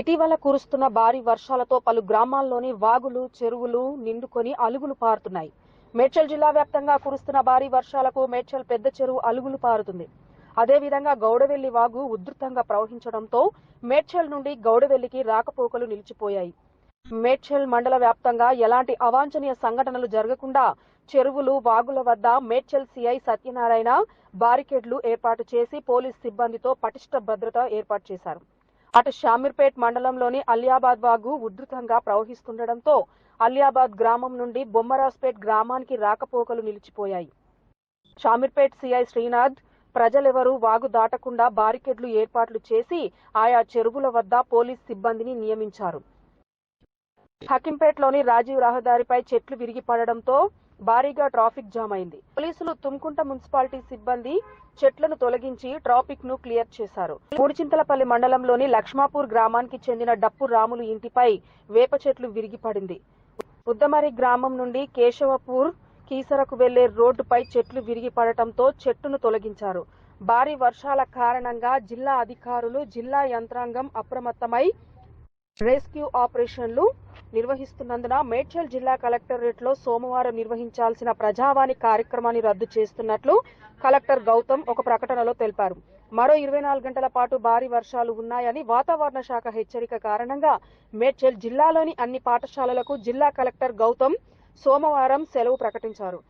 ఇటీవల కురుస్తున్న భారీ వర్షాలతో పలు గ్రామాల్లోని వాగులు చెరువులు నిండుకొని అలుగులు పారుతున్నాయి. మేడ్చల్ జిల్లా వ్యాప్తంగా కురుస్తున్న భారీ వర్షాలకు మేడ్చల్ పెద్ద చెరువు అలుగులు పారుతుంది. అదేవిధంగా గౌడవెల్లి వాగు ఉధృతంగా ప్రవహించడంతో మేడ్చల్ నుండి గౌడవెల్లికి రాకపోకలు నిలిచిపోయాయి. మేడ్చల్ మండల వ్యాప్తంగా ఎలాంటి అవాంఛనీయ సంఘటనలు జరగకుండా చెరువులు వాగుల వద్ద మేడ్చల్ సిఐ సత్యనారాయణ బారికేడ్లు ఏర్పాటు చేసి పోలీస్ సిబ్బందితో పటిష్ట భద్రత ఏర్పాటు చేశారు. అటు షామీర్పేట్ మండలంలోని అలియాబాద్ వాగు ఉధృతంగా ప్రవహిస్తుండటంతో అలియాబాద్ గ్రామం నుండి బొమ్మరాజ్పేట్ గ్రామానికి రాకపోకలు నిలిచిపోయాయి. షామీర్పేట్ సిఐ శ్రీనాథ్ ప్రజలెవరూ వాగు దాటకుండా బారికేడ్లు ఏర్పాట్లు చేసి ఆయా చెరువుల వద్ద పోలీస్ సిబ్బందిని నియమించారు. హకింపేటలోని రాజీవ్ రహదారిపై చెట్లు విరిగి పడడంతో భారీగా ట్రాఫిక్ జామ్ అయింది. పోలీసులు తుమ్కుంట మున్సిపాలిటీ సిబ్బంది చెట్లను తొలగించి ట్రాఫిక్ను క్లియర్ చేశారు. మూడిచింతలపల్లి మండలంలోని లక్ష్మాపూర్ గ్రామానికి చెందిన డప్పు రాములు ఇంటిపై వేప చెట్లు విరిగి పడింది. ఉద్దమరి గ్రామం నుండి కేశవపూర్ కీసరకు వెళ్ళే రోడ్డుపై చెట్లు విరిగి పడటంతో చెట్టును తొలగించారు. భారీ వర్షాల కారణంగా జిల్లా అధికారులు జిల్లా యంత్రాంగం అప్రమత్తమై రెస్క్యూ ఆపరేషన్లు నిర్వహిస్తున్నందున మేడ్చల్ జిల్లా కలెక్టరేట్లో సోమవారం నిర్వహించాల్సిన ప్రజావాణి కార్యక్రమాన్ని రద్దు చేస్తున్నట్లు కలెక్టర్ గౌతమ్ ఒక ప్రకటనలో తెలిపారు. మరో ఇరవై నాలుగు గంటల పాటు భారీ వర్షాలు ఉన్నాయని వాతావరణ శాఖ హెచ్చరిక కారణంగా మేడ్చల్ జిల్లాలోని అన్ని పాఠశాలలకు జిల్లా కలెక్టర్ గౌతమ్ సోమవారం సెలవు ప్రకటించారు.